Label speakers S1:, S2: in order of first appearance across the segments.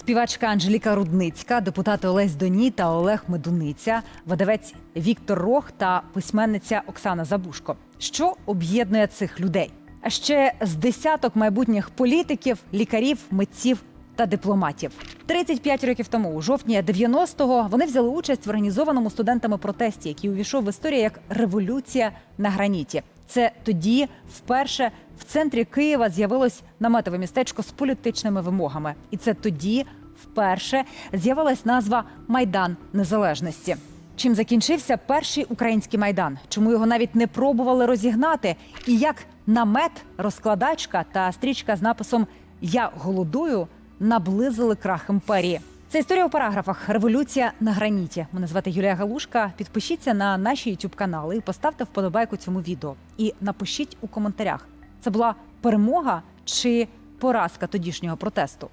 S1: Співачка Анжеліка Рудницька, депутати Олесь Доні та Олег Медуниця, видавець Віктор Рох та письменниця Оксана Забушко. Що об'єднує цих людей? А ще з десяток майбутніх політиків, лікарів, митців та дипломатів. 35 років тому, у жовтні 90-го, вони взяли участь в організованому студентами протесті, який увійшов в історію як революція на граніті. Це тоді вперше в центрі Києва з'явилось наметове містечко з політичними вимогами, і це тоді вперше з'явилась назва Майдан Незалежності. Чим закінчився перший український майдан? Чому його навіть не пробували розігнати? І як намет, розкладачка та стрічка з написом Я голодую наблизили крах імперії. Це історія у параграфах Революція на граніті. Мене звати Юлія Галушка. Підпишіться на наші youtube канали і поставте вподобайку цьому відео. І напишіть у коментарях: це була перемога чи поразка тодішнього протесту.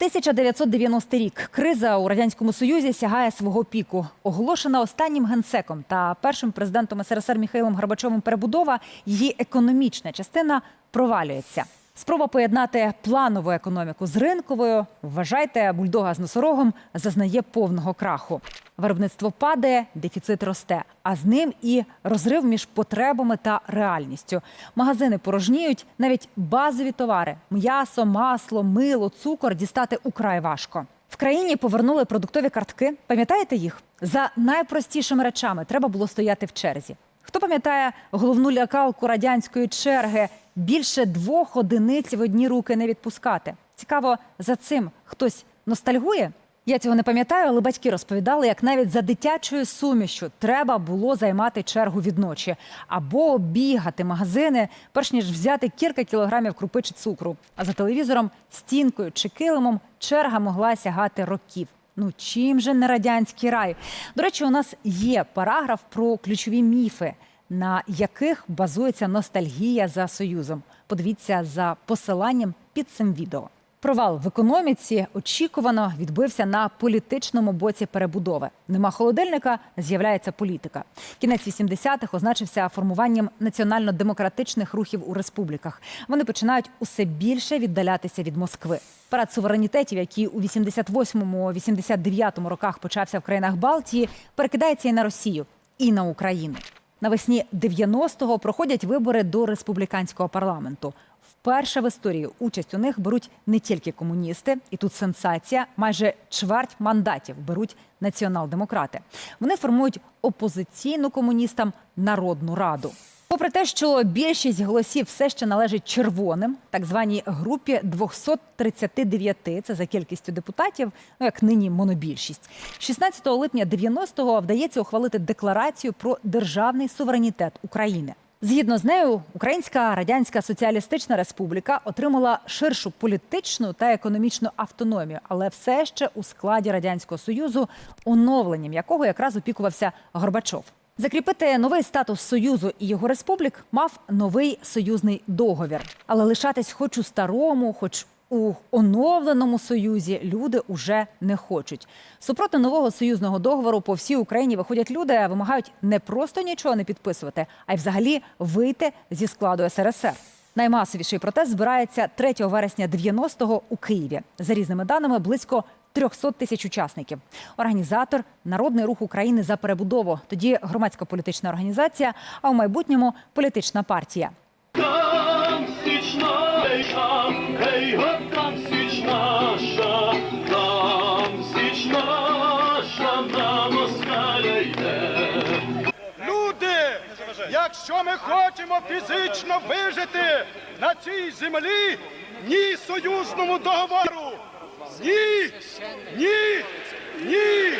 S1: 1990 рік криза у радянському союзі сягає свого піку. Оголошена останнім генсеком та першим президентом СРСР Михайлом Горбачовим перебудова. Її економічна частина провалюється. Спроба поєднати планову економіку з ринковою. Вважайте, бульдога з носорогом зазнає повного краху. Виробництво падає, дефіцит росте, а з ним і розрив між потребами та реальністю. Магазини порожніють, навіть базові товари м'ясо, масло, мило, цукор дістати украй важко. В країні повернули продуктові картки. Пам'ятаєте їх? За найпростішими речами треба було стояти в черзі. Хто пам'ятає головну лякалку радянської черги? Більше двох одиниць в одні руки не відпускати. Цікаво, за цим хтось ностальгує? Я цього не пам'ятаю, але батьки розповідали, як навіть за дитячою сумішю треба було займати чергу від ночі або бігати магазини, перш ніж взяти кілька кілограмів крупи чи цукру. А за телевізором, стінкою чи килимом черга могла сягати років. Ну чим же не радянський рай? До речі, у нас є параграф про ключові міфи, на яких базується ностальгія за союзом. Подивіться за посиланням під цим відео. Провал в економіці очікувано відбився на політичному боці перебудови. Нема холодильника, з'являється політика. Кінець 80-х означився формуванням національно-демократичних рухів у республіках. Вони починають усе більше віддалятися від Москви. Парад суверенітетів, який у 88-89 роках почався в країнах Балтії, перекидається і на Росію, і на Україну. Навесні 90-го проходять вибори до республіканського парламенту. Вперше в історії участь у них беруть не тільки комуністи, і тут сенсація. Майже чверть мандатів беруть націонал-демократи. Вони формують опозиційну комуністам народну раду. Попри те, що більшість голосів все ще належить червоним, так званій групі 239, це за кількістю депутатів, ну як нині монобільшість. 16 липня 90-го вдається ухвалити декларацію про державний суверенітет України. Згідно з нею, Українська Радянська Соціалістична Республіка отримала ширшу політичну та економічну автономію, але все ще у складі радянського союзу, оновленням якого якраз опікувався Горбачов. Закріпити новий статус союзу і його республік мав новий союзний договір, але лишатись, хоч у старому, хоч у оновленому союзі люди уже не хочуть. Супроти нового союзного договору по всій Україні виходять люди, вимагають не просто нічого не підписувати, а й взагалі вийти зі складу СРСР. Наймасовіший протест збирається 3 вересня 90-го у Києві. За різними даними, близько 300 тисяч учасників. Організатор Народний рух України за перебудову. Тоді громадська політична організація, а у майбутньому політична партія.
S2: Там січ наша, гей, там січ наша, там січ наша, на москаля йде.
S3: Люди, якщо ми хочемо фізично вижити на цій землі, ні союзному договору. Ні, ні, ні.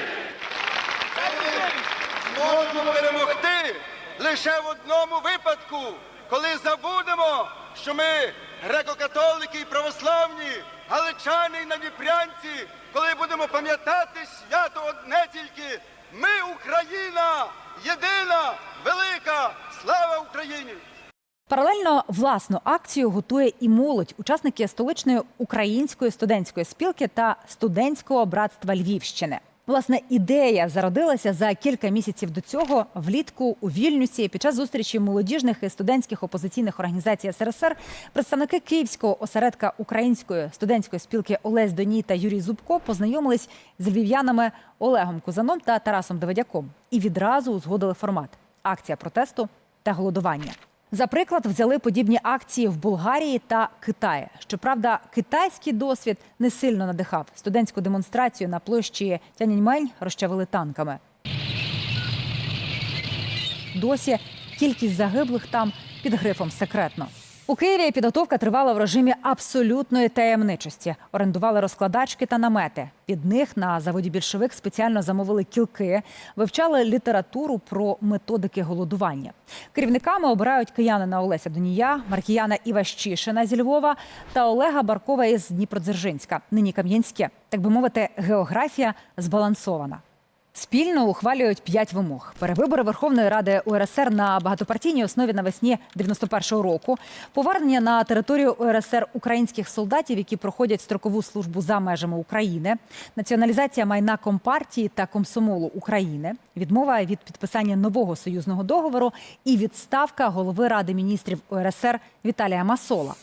S3: Можемо перемогти лише в одному випадку, коли забудемо, що ми греко-католики і православні, галичани і надніпрянці, коли будемо пам'ятати свято одне тільки ми Україна, єдина, велика, слава Україні!
S1: Паралельно власну акцію готує і молодь, учасники столичної української студентської спілки та студентського братства Львівщини. Власне, ідея зародилася за кілька місяців до цього влітку у Вільнюсі під час зустрічі молодіжних і студентських опозиційних організацій СРСР. Представники Київського осередка української студентської спілки Олесь Доній та Юрій Зубко познайомились з львів'янами Олегом Кузаном та Тарасом Давидяком і відразу узгодили формат акція протесту та голодування. За приклад взяли подібні акції в Болгарії та Китаї. Щоправда, китайський досвід не сильно надихав. Студентську демонстрацію на площі Тяньаньмень розчавили танками. Досі кількість загиблих там під грифом секретно. У Києві підготовка тривала в режимі абсолютної таємничості. Орендували розкладачки та намети. Від них на заводі більшовик спеціально замовили кілки, вивчали літературу про методики голодування. Керівниками обирають киянина Олеся Донія, маркіяна Іва Щишина зі Львова та Олега Баркова із Дніпродзержинська. Нині Кам'янське. Так би мовити, географія збалансована. Спільно ухвалюють п'ять вимог: перевибори Верховної Ради УРСР на багатопартійній основі навесні 91-го року, повернення на територію УРСР українських солдатів, які проходять строкову службу за межами України, націоналізація майна компартії та комсомолу України, відмова від підписання нового союзного договору. І відставка голови Ради міністрів УРСР Віталія Масола.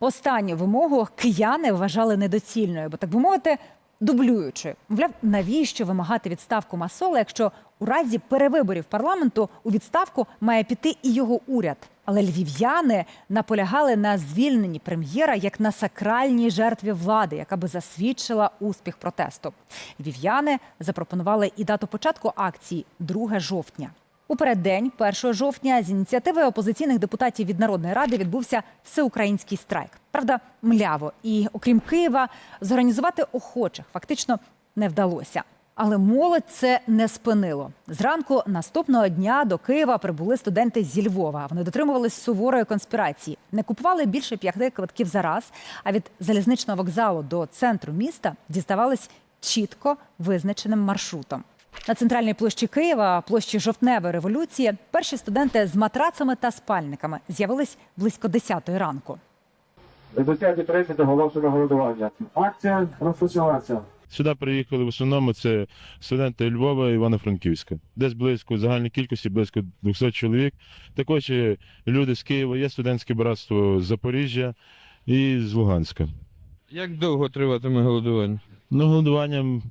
S1: Останню вимогу кияни вважали недоцільною, бо так би мовити, дублюючою. Мовляв, навіщо вимагати відставку Масола, якщо у разі перевиборів парламенту у відставку має піти і його уряд. Але львів'яни наполягали на звільненні прем'єра як на сакральній жертві влади, яка би засвідчила успіх протесту. Львів'яни запропонували і дату початку акції 2 жовтня. У переддень 1 жовтня з ініціативи опозиційних депутатів від Народної ради відбувся всеукраїнський страйк. Правда, мляво. І окрім Києва, зорганізувати охочих фактично не вдалося. Але молодь це не спинило. Зранку наступного дня до Києва прибули студенти зі Львова. Вони дотримувались суворої конспірації, не купували більше п'яти квитків за раз. А від залізничного вокзалу до центру міста діставались чітко визначеним маршрутом. На центральній площі Києва, площі жовтневої революції, перші студенти з матрацами та спальниками з'явились близько 10 ранку.
S4: Редуція підтримки до голодування. Акція розпочалася.
S5: Сюди приїхали в основному це студенти Львова і Івано-Франківська. Десь близько загальної кількості, близько 200 чоловік. Також є люди з Києва, є студентське братство з Запоріжжя і з Луганська.
S6: Як довго триватиме голодування?
S5: Ну, голодуванням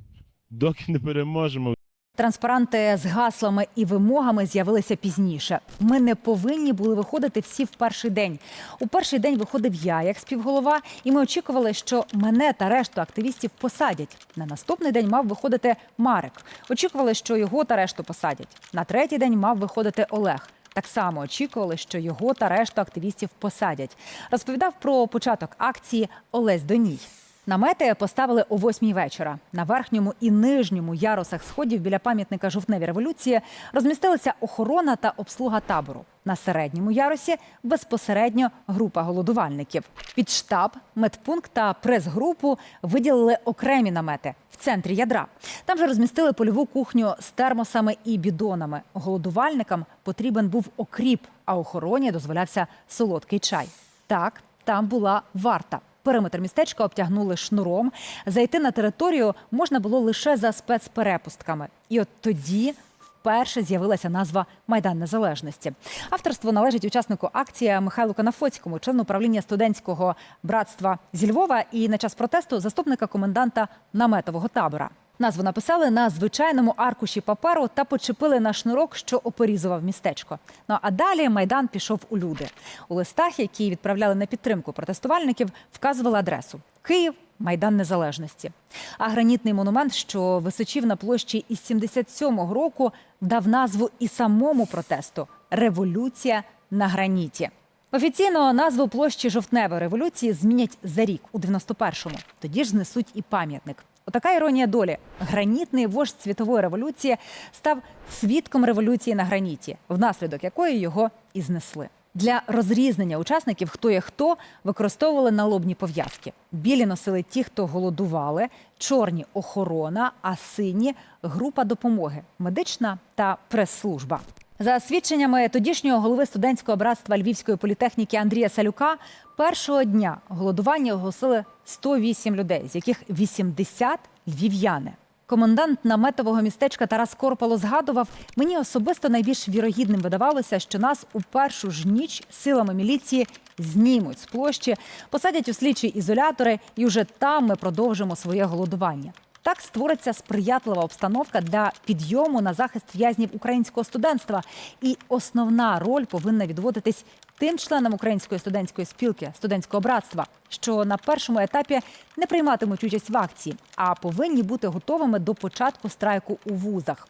S5: доки не переможемо.
S1: Транспаранти з гаслами і вимогами з'явилися пізніше. Ми не повинні були виходити всі в перший день. У перший день виходив я як співголова, і ми очікували, що мене та решту активістів посадять. На наступний день мав виходити Марик. Очікували, що його та решту посадять. На третій день мав виходити Олег. Так само очікували, що його та решту активістів посадять. Розповідав про початок акції Олесь Доній. Намети поставили о восьмій вечора. На верхньому і нижньому ярусах сходів біля пам'ятника жовтневій революції розмістилися охорона та обслуга табору. На середньому ярусі безпосередньо група голодувальників. Під штаб, медпункт та прес-групу виділили окремі намети в центрі ядра. Там же розмістили польову кухню з термосами і бідонами. Голодувальникам потрібен був окріп, а охороні дозволявся солодкий чай. Так, там була варта. Периметр містечка обтягнули шнуром. Зайти на територію можна було лише за спецперепустками. І от тоді вперше з'явилася назва Майдан Незалежності. Авторство належить учаснику акції Михайлу Канафоцькому, члену правління студентського братства зі Львова і на час протесту заступника коменданта наметового табора. Назву написали на звичайному аркуші паперу та почепили на шнурок, що опорізував містечко. Ну а далі майдан пішов у люди. У листах, які відправляли на підтримку протестувальників, вказували адресу Київ. Майдан Незалежності. А гранітний монумент, що височів на площі із 77-го року, дав назву і самому протесту Революція на граніті. Офіційно назву площі жовтневої революції змінять за рік у 91-му. Тоді ж знесуть і пам'ятник. Отака іронія долі. Гранітний вождь світової революції став свідком революції на граніті, внаслідок якої його і знесли. Для розрізнення учасників, хто є хто, використовували налобні пов'язки. Білі носили ті, хто голодували, чорні охорона, а сині група допомоги, медична та прес-служба. За свідченнями тодішнього голови студентського братства Львівської політехніки Андрія Салюка, першого дня голодування оголосили 108 людей, з яких 80 – львів'яни. комендант наметового містечка Тарас Корпало згадував, мені особисто найбільш вірогідним видавалося, що нас у першу ж ніч силами міліції знімуть з площі, посадять у слідчі ізолятори, і вже там ми продовжимо своє голодування. Так створиться сприятлива обстановка для підйому на захист в'язнів українського студентства. І основна роль повинна відводитись тим членам української студентської спілки, студентського братства, що на першому етапі не прийматимуть участь в акції, а повинні бути готовими до початку страйку у вузах.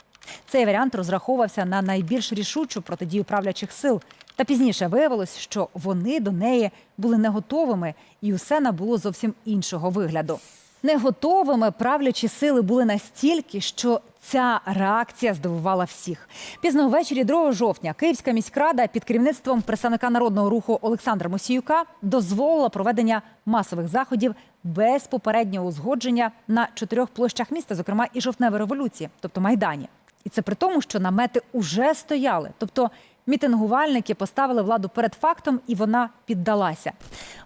S1: Цей варіант розраховувався на найбільш рішучу протидію правлячих сил. Та пізніше виявилось, що вони до неї були не готовими, і усе набуло зовсім іншого вигляду. Не готовими правлячі сили були настільки, що ця реакція здивувала всіх. Пізно ввечері 2 жовтня Київська міськрада під керівництвом представника народного руху Олександра Мосіюка дозволила проведення масових заходів без попереднього узгодження на чотирьох площах міста, зокрема і жовтневої революції, тобто Майдані. І це при тому, що намети уже стояли. Тобто мітингувальники поставили владу перед фактом, і вона піддалася.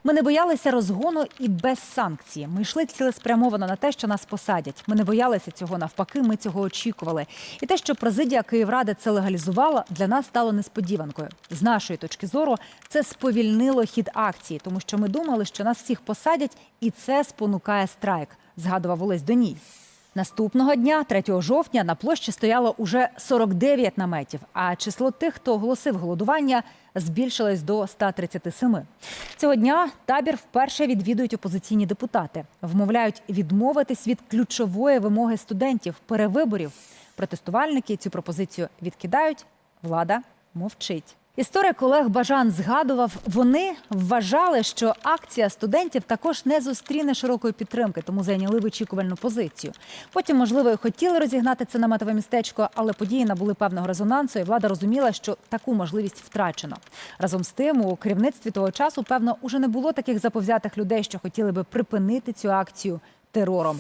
S1: Ми не боялися розгону і без санкцій. Ми йшли цілеспрямовано на те, що нас посадять. Ми не боялися цього. Навпаки, ми цього очікували. І те, що президія Київради це легалізувала, для нас стало несподіванкою. З нашої точки зору, це сповільнило хід акції, тому що ми думали, що нас всіх посадять, і це спонукає страйк. Згадував Олесь Доній. Наступного дня, 3 жовтня, на площі стояло уже 49 наметів, а число тих, хто оголосив голодування, збільшилось до 137. Цього дня табір вперше відвідують опозиційні депутати. Вмовляють відмовитись від ключової вимоги студентів перевиборів. Протестувальники цю пропозицію відкидають. Влада мовчить. Історик Олег Бажан згадував, вони вважали, що акція студентів також не зустріне широкої підтримки, тому зайняли вичікувальну позицію. Потім, можливо, і хотіли розігнати це наметове містечко, але події набули певного резонансу, і влада розуміла, що таку можливість втрачено. Разом з тим, у керівництві того часу, певно, уже не було таких заповзятих людей, що хотіли би припинити цю акцію терором.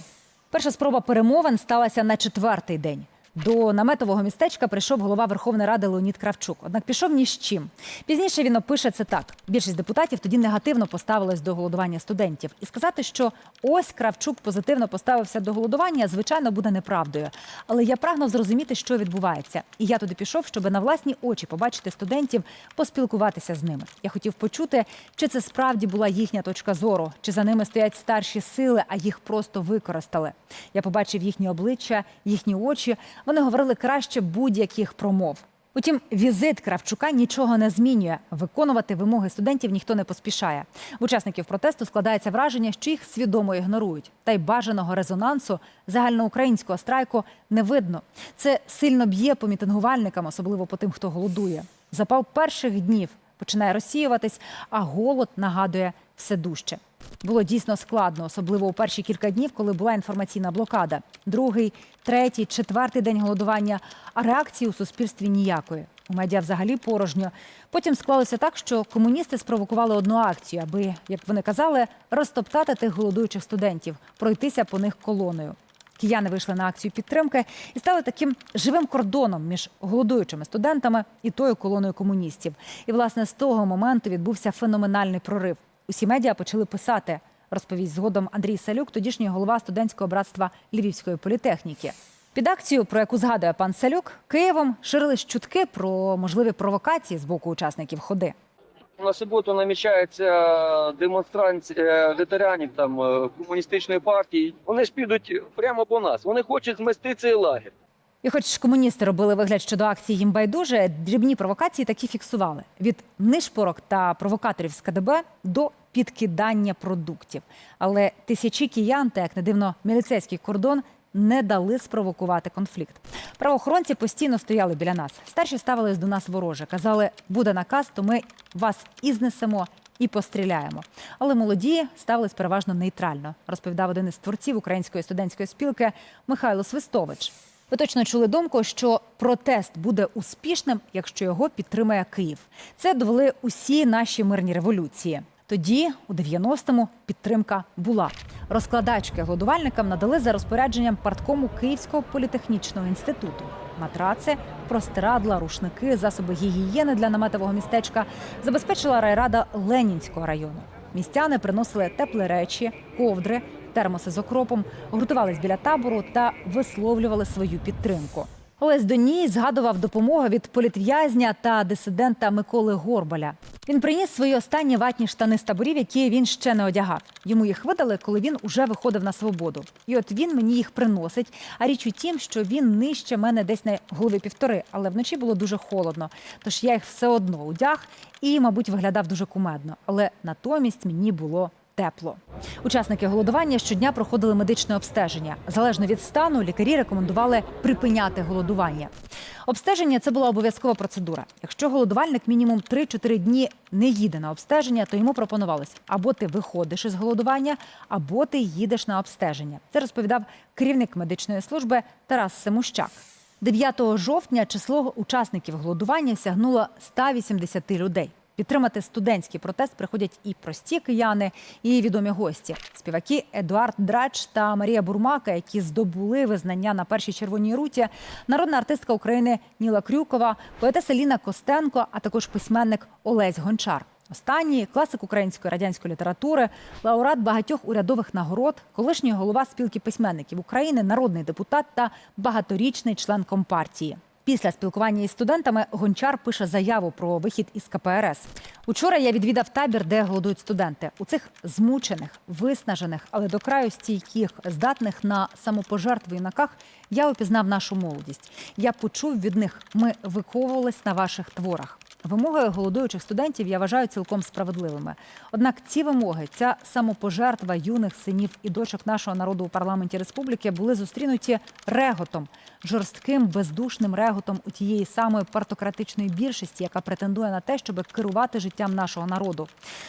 S1: Перша спроба перемовин сталася на четвертий день. До наметового містечка прийшов голова Верховної Ради Леонід Кравчук. Однак пішов ні з чим. Пізніше він опише це так: більшість депутатів тоді негативно поставилась до голодування студентів. І сказати, що ось Кравчук позитивно поставився до голодування, звичайно, буде неправдою. Але я прагнув зрозуміти, що відбувається. І я туди пішов, щоб на власні очі побачити студентів, поспілкуватися з ними. Я хотів почути, чи це справді була їхня точка зору, чи за ними стоять старші сили, а їх просто використали. Я побачив їхні обличчя, їхні очі. Вони говорили краще будь-яких промов. Утім, візит Кравчука нічого не змінює. Виконувати вимоги студентів ніхто не поспішає. В учасників протесту складається враження, що їх свідомо ігнорують. Та й бажаного резонансу загальноукраїнського страйку не видно. Це сильно б'є по мітингувальникам, особливо по тим, хто голодує. Запал перших днів починає розсіюватись, а голод нагадує все дужче. Було дійсно складно, особливо у перші кілька днів, коли була інформаційна блокада. Другий, третій, четвертий день голодування, а реакції у суспільстві ніякої. У медіа взагалі порожньо. Потім склалося так, що комуністи спровокували одну акцію, аби, як вони казали, розтоптати тих голодуючих студентів, пройтися по них колоною. Кияни вийшли на акцію підтримки і стали таким живим кордоном між голодуючими студентами і тою колоною комуністів. І власне з того моменту відбувся феноменальний прорив. Усі медіа почали писати. Розповість згодом Андрій Салюк, тодішній голова студентського братства Львівської політехніки. Під акцію, про яку згадує пан Салюк, Києвом ширились чутки про можливі провокації з боку учасників ходи.
S7: На суботу намічається демонстрація ветеранів там е, комуністичної партії. Вони ж підуть прямо по нас. Вони хочуть змести цей лагерь.
S1: І хоч комуністи робили вигляд, що до акції їм байдуже, дрібні провокації такі фіксували від нишпорок та провокаторів з КДБ до підкидання продуктів. Але тисячі киян, та як не дивно, міліцейський кордон не дали спровокувати конфлікт. Правоохоронці постійно стояли біля нас. Старші ставились до нас вороже. Казали, буде наказ, то ми вас і знесемо, і постріляємо. Але молоді ставились переважно нейтрально, розповідав один із творців української студентської спілки Михайло Свистович. Ви точно чули думку, що протест буде успішним, якщо його підтримає Київ. Це довели усі наші мирні революції. Тоді, у 90-му, підтримка була. Розкладачки голодувальникам надали за розпорядженням парткому Київського політехнічного інституту. Матраци, простирадла, рушники, засоби гігієни для наметового містечка забезпечила райрада Ленінського району. Містяни приносили теплі речі, ковдри, термоси з окропом, гуртувались біля табору та висловлювали свою підтримку. Олесь Доній згадував допомогу від політв'язня та дисидента Миколи Горбаля. Він приніс свої останні ватні штани з таборів, які він ще не одягав. Йому їх видали, коли він уже виходив на свободу. І от він мені їх приносить. А річ у тім, що він нижче мене десь на голові півтори, але вночі було дуже холодно. Тож я їх все одно одяг і, мабуть, виглядав дуже кумедно. Але натомість мені було тепло. Учасники голодування щодня проходили медичне обстеження. Залежно від стану, лікарі рекомендували припиняти голодування. Обстеження це була обов'язкова процедура. Якщо голодувальник мінімум 3-4 дні не їде на обстеження, то йому пропонувалось або ти виходиш із голодування, або ти їдеш на обстеження. Це розповідав керівник медичної служби Тарас Семущак. 9 жовтня число учасників голодування сягнуло 180 людей. Підтримати студентський протест приходять і прості кияни, і відомі гості. Співаки Едуард Драч та Марія Бурмака, які здобули визнання на першій червоній руті, народна артистка України Ніла Крюкова, поетеса Ліна Костенко, а також письменник Олесь Гончар. Останній класик української радянської літератури, лауреат багатьох урядових нагород, колишній голова спілки письменників України, народний депутат та багаторічний член компартії. Після спілкування із студентами Гончар пише заяву про вихід із КПРС. Учора я відвідав табір, де голодують студенти. У цих змучених, виснажених, але до краю стійких, здатних на самопожертву юнаках, я опізнав нашу молодість. Я почув від них, ми виковувались на ваших творах. Вимоги голодуючих студентів я вважаю цілком справедливими. Однак ці вимоги, ця самопожертва юних синів і дочок нашого народу у парламенті республіки були зустрінуті реготом, жорстким бездушним реготом у тієї самої партократичної більшості, яка претендує на те, щоб керувати життям нашого народу.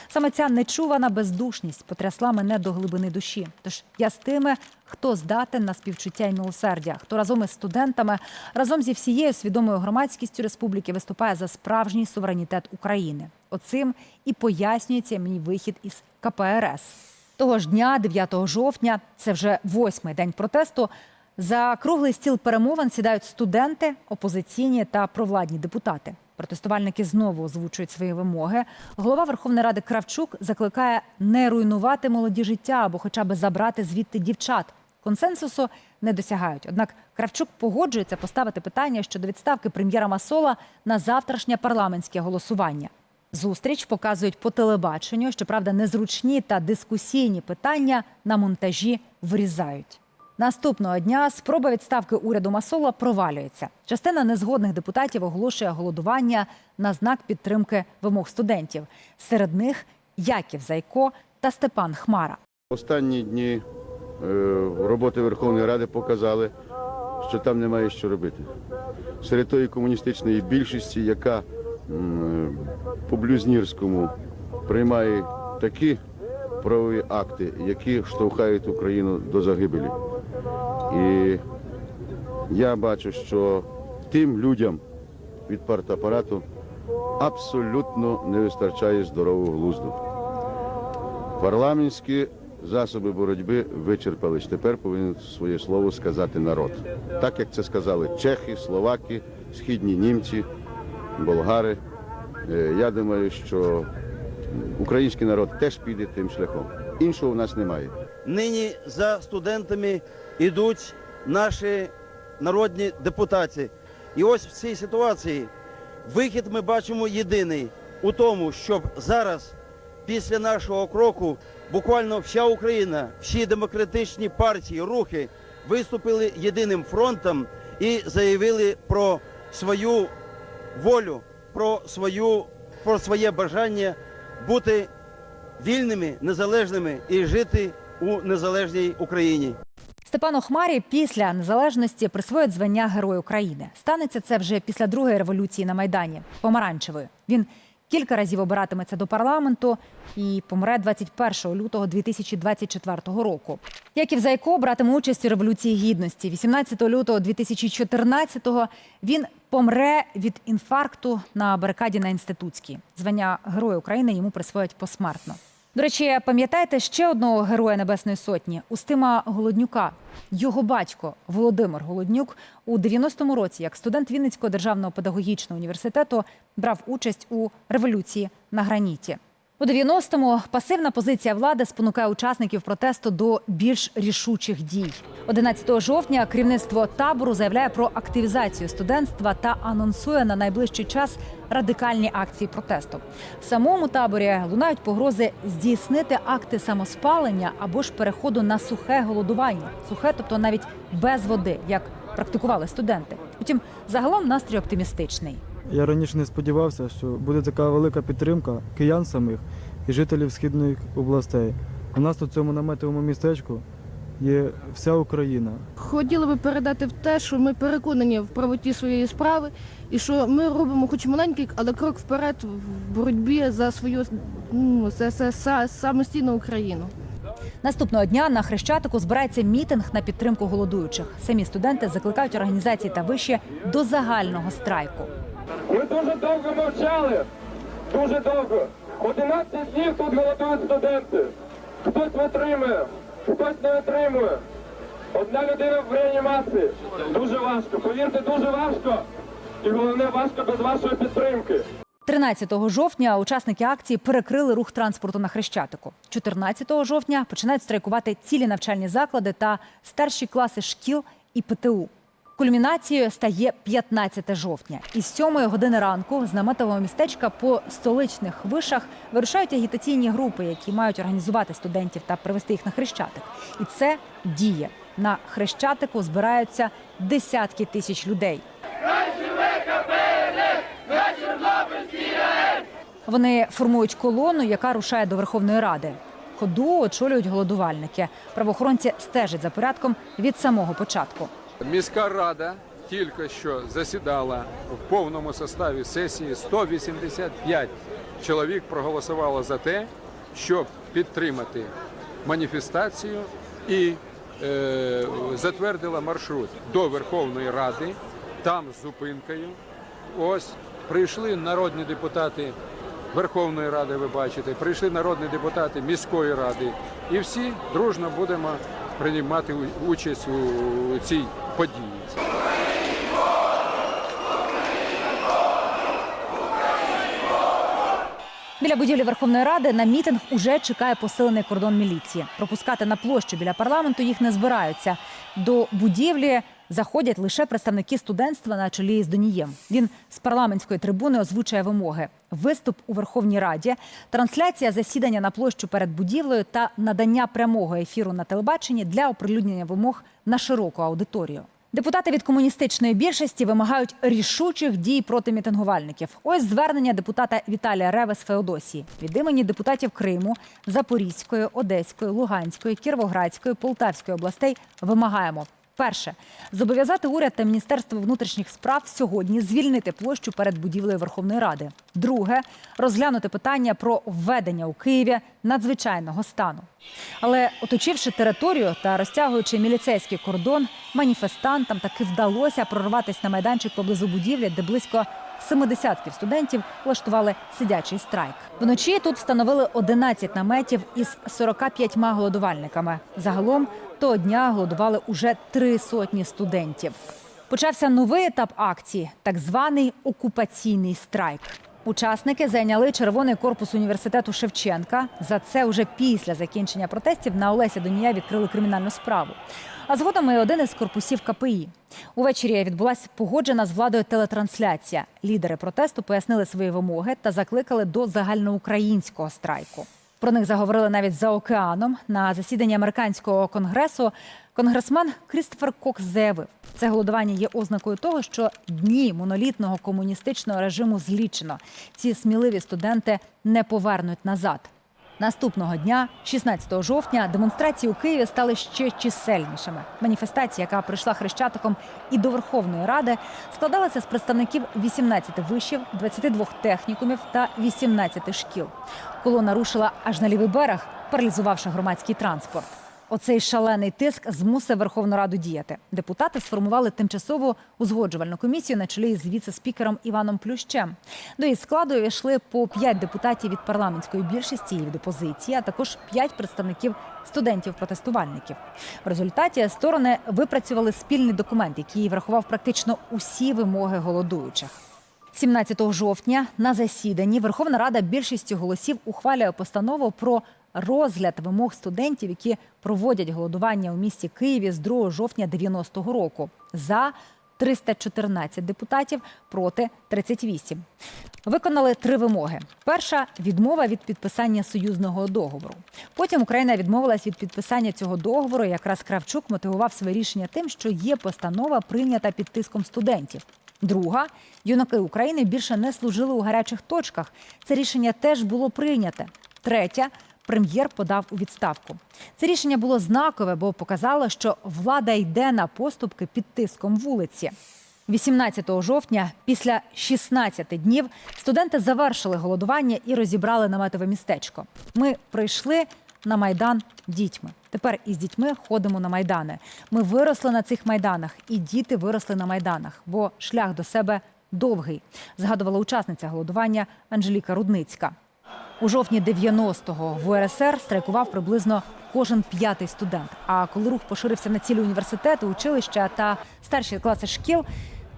S1: Саме ця нечувана бездушність потрясла мене до глибини душі. Тож я з тими, хто здатен на співчуття і милосердя, хто разом із студентами, разом зі всією свідомою громадськістю республіки виступає за справжній суверенітет України. Оцим і пояснюється мій вихід із КПРС. Того ж дня, 9 жовтня, це вже восьмий день протесту. За круглий стіл перемовин сідають студенти, опозиційні та провладні депутати. Протестувальники знову озвучують свої вимоги. Голова Верховної Ради Кравчук закликає не руйнувати молоді життя або хоча б забрати звідти дівчат. Консенсусу не досягають. Однак Кравчук погоджується поставити питання щодо відставки прем'єра Масола на завтрашнє парламентське голосування. Зустріч показують по телебаченню. Щоправда, незручні та дискусійні питання на монтажі вирізають. Наступного дня спроба відставки уряду Масола провалюється. Частина незгодних депутатів оголошує голодування на знак підтримки вимог студентів. Серед них Яків Зайко та Степан Хмара.
S8: Останні дні е, роботи Верховної Ради показали, що там немає що робити. Серед тої комуністичної більшості, яка по блюзнірському приймає такі правові акти, які штовхають Україну до загибелі. І я бачу, що тим людям від партапарату абсолютно не вистачає здорового глузду. Парламентські засоби боротьби вичерпались. Тепер повинен своє слово сказати народ. Так як це сказали чехи, словаки, східні німці, болгари. Е, Я думаю, що український народ теж піде тим шляхом. Іншого в нас немає.
S9: Нині за студентами йдуть наші народні депутати. І ось в цій ситуації вихід ми бачимо єдиний у тому, щоб зараз, після нашого кроку, буквально вся Україна, всі демократичні партії, рухи виступили єдиним фронтом і заявили про свою волю, про свою про своє бажання бути вільними, незалежними і жити у незалежній Україні.
S1: Степану Хмарі після незалежності присвоїть звання Герой України. Станеться це вже після другої революції на Майдані помаранчевої. Він кілька разів обиратиметься до парламенту і помре 21 лютого 2024 року. Яків Зайко братиме участь у революції гідності. 18 лютого 2014-го він помре від інфаркту на барикаді на інститутській. Звання Героя України йому присвоять посмертно. До речі, пам'ятаєте ще одного героя Небесної Сотні Устима Голоднюка. Його батько Володимир Голоднюк у 90-му році, як студент Вінницького державного педагогічного університету, брав участь у революції на граніті. У 90-му пасивна позиція влади спонукає учасників протесту до більш рішучих дій. 11 жовтня керівництво табору заявляє про активізацію студентства та анонсує на найближчий час радикальні акції протесту. В самому таборі лунають погрози здійснити акти самоспалення або ж переходу на сухе голодування. Сухе, тобто навіть без води, як практикували студенти. Утім, загалом настрій оптимістичний.
S10: Я раніше не сподівався, що буде така велика підтримка киян самих і жителів східних областей. У нас тут в цьому наметовому містечку є вся Україна.
S11: Хотіли би передати в те, що ми переконані в правоті своєї справи, і що ми робимо хоч маленький, але крок вперед в боротьбі за свою ну, за, за, за самостійну Україну.
S1: Наступного дня на Хрещатику збирається мітинг на підтримку голодуючих. Самі студенти закликають організації та виші до загального страйку.
S2: Ми дуже довго мовчали. Дуже довго. 11 днів тут голодують студенти. Хтось витримує, хтось не витримує. Одна людина в реанімації. Дуже важко. Повірте, дуже важко. І головне, важко без вашої підтримки.
S1: 13 жовтня учасники акції перекрили рух транспорту на Хрещатику. 14 жовтня починають страйкувати цілі навчальні заклади та старші класи шкіл і ПТУ. Кульмінацією стає 15 жовтня. Із 7 години ранку з наметового містечка по столичних вишах вирушають агітаційні групи, які мають організувати студентів та привести їх на Хрещатик. І це діє. На Хрещатику збираються десятки тисяч людей. Вони формують колону, яка рушає до Верховної Ради. Ходу очолюють голодувальники. Правоохоронці стежать за порядком від самого початку.
S12: Міська рада тільки що засідала в повному составі сесії. 185 чоловік проголосувало за те, щоб підтримати маніфестацію і е, затвердила маршрут до Верховної Ради, там з зупинкою. Ось прийшли народні депутати Верховної Ради, ви бачите, прийшли народні депутати міської ради, і всі дружно будемо приймати участь у цій події.
S1: Біля будівлі Верховної Ради на мітинг уже чекає посилений кордон міліції. Пропускати на площу біля парламенту їх не збираються. До будівлі заходять лише представники студентства на чолі з Донієм. Він з парламентської трибуни озвучує вимоги: виступ у Верховній Раді, трансляція засідання на площу перед будівлею та надання прямого ефіру на телебаченні для оприлюднення вимог на широку аудиторію. Депутати від комуністичної більшості вимагають рішучих дій проти мітингувальників. Ось звернення депутата Віталія Реви з Феодосії від імені депутатів Криму, Запорізької, Одеської, Луганської, Кіровоградської, Полтавської областей. Вимагаємо. Перше зобов'язати уряд та міністерство внутрішніх справ сьогодні звільнити площу перед будівлею Верховної Ради. Друге розглянути питання про введення у Києві надзвичайного стану. Але оточивши територію та розтягуючи міліцейський кордон, маніфестантам таки вдалося прорватися на майданчик поблизу будівлі, де близько 70 студентів влаштували сидячий страйк. Вночі тут встановили 11 наметів із 45 голодувальниками. Загалом того дня голодували уже три сотні студентів. Почався новий етап акції так званий окупаційний страйк. Учасники зайняли червоний корпус університету Шевченка. За це вже після закінчення протестів на Олеся Донія відкрили кримінальну справу. А згодом і один із корпусів КПІ. Увечері відбулася погоджена з владою телетрансляція. Лідери протесту пояснили свої вимоги та закликали до загальноукраїнського страйку. Про них заговорили навіть за океаном. На засіданні американського конгресу конгресмен Крістофер Кокс заявив, це голодування є ознакою того, що дні монолітного комуністичного режиму злічено. Ці сміливі студенти не повернуть назад. Наступного дня, 16 жовтня, демонстрації у Києві стали ще чисельнішими. Маніфестація, яка прийшла хрещатиком і до Верховної Ради, складалася з представників 18 вишів, 22 технікумів та 18 шкіл. Колона рушила аж на лівий берег, паралізувавши громадський транспорт. Оцей шалений тиск змусив Верховну Раду діяти. Депутати сформували тимчасову узгоджувальну комісію на чолі з віце-спікером Іваном Плющем. До її складу увійшли по п'ять депутатів від парламентської більшості і від опозиції, а також п'ять представників студентів-протестувальників. В результаті сторони випрацювали спільний документ, який врахував практично усі вимоги голодуючих. 17 жовтня на засіданні Верховна Рада більшістю голосів ухвалює постанову про розгляд вимог студентів, які проводять голодування у місті Києві з 2 жовтня 90-го року. За 314 депутатів проти 38. Виконали три вимоги. Перша відмова від підписання союзного договору. Потім Україна відмовилась від підписання цього договору. Якраз Кравчук мотивував своє рішення тим, що є постанова прийнята під тиском студентів. Друга юнаки України більше не служили у гарячих точках. Це рішення теж було прийняте. Третя прем'єр подав у відставку. Це рішення було знакове, бо показало, що влада йде на поступки під тиском вулиці. 18 жовтня, після 16 днів, студенти завершили голодування і розібрали наметове містечко. Ми прийшли на майдан дітьми. Тепер із дітьми ходимо на майдани. Ми виросли на цих майданах, і діти виросли на майданах, бо шлях до себе довгий. Згадувала учасниця голодування Анжеліка Рудницька. У жовтні 90-го в УРСР страйкував приблизно кожен п'ятий студент. А коли рух поширився на цілі університети, училища та старші класи шкіл,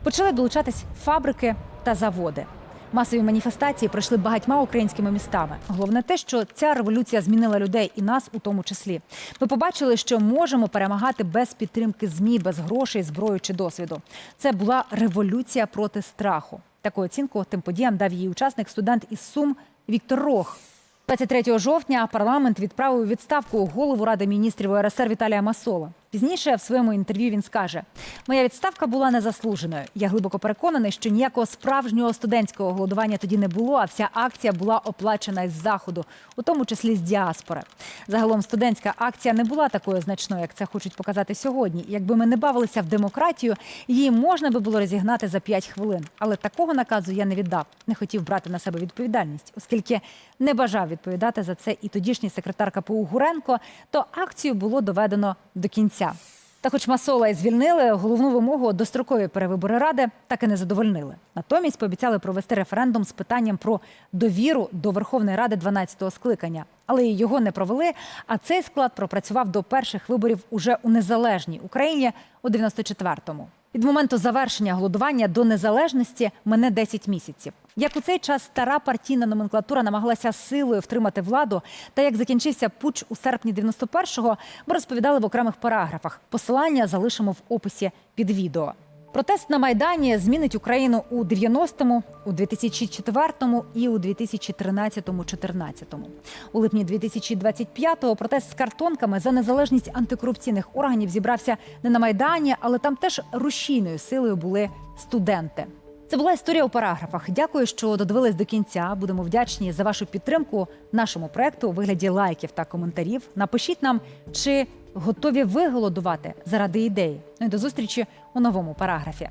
S1: почали долучатись фабрики та заводи. Масові маніфестації пройшли багатьма українськими містами. Головне те, що ця революція змінила людей і нас у тому числі. Ми побачили, що можемо перемагати без підтримки змі, без грошей, зброї чи досвіду. Це була революція проти страху. Таку оцінку тим подіям дав її учасник студент із Сум Віктор Рох. 23 жовтня парламент відправив відставку голову Ради міністрів УРСР Віталія Масола. Пізніше в своєму інтерв'ю він скаже: Моя відставка була незаслуженою. Я глибоко переконаний, що ніякого справжнього студентського голодування тоді не було, а вся акція була оплачена із заходу, у тому числі з діаспори. Загалом студентська акція не була такою значною, як це хочуть показати сьогодні. Якби ми не бавилися в демократію, її можна би було розігнати за 5 хвилин. Але такого наказу я не віддав. Не хотів брати на себе відповідальність, оскільки не бажав відповідати за це і тодішній секретар КПУ Гуренко, то акцію було доведено до кінця. Та, хоч Масола і звільнили, головну вимогу дострокові перевибори ради так і не задовольнили. Натомість пообіцяли провести референдум з питанням про довіру до Верховної Ради 12-го скликання. Але і його не провели. А цей склад пропрацював до перших виборів уже у незалежній Україні у 94-му. Від моменту завершення голодування до незалежності мине 10 місяців. Як у цей час стара партійна номенклатура намагалася силою втримати владу, та як закінчився путч у серпні 91-го, ми розповідали в окремих параграфах. Посилання залишимо в описі під відео. Протест на майдані змінить Україну у 90-му, у 2004-му і у 2013-14. У липні 2025-го протест з картонками за незалежність антикорупційних органів зібрався не на майдані, але там теж рушійною силою були студенти. Це була історія у параграфах. Дякую, що додивились до кінця. Будемо вдячні за вашу підтримку нашому проекту у вигляді лайків та коментарів. Напишіть нам, чи готові ви голодувати заради ідеї. Ну і до зустрічі у новому параграфі.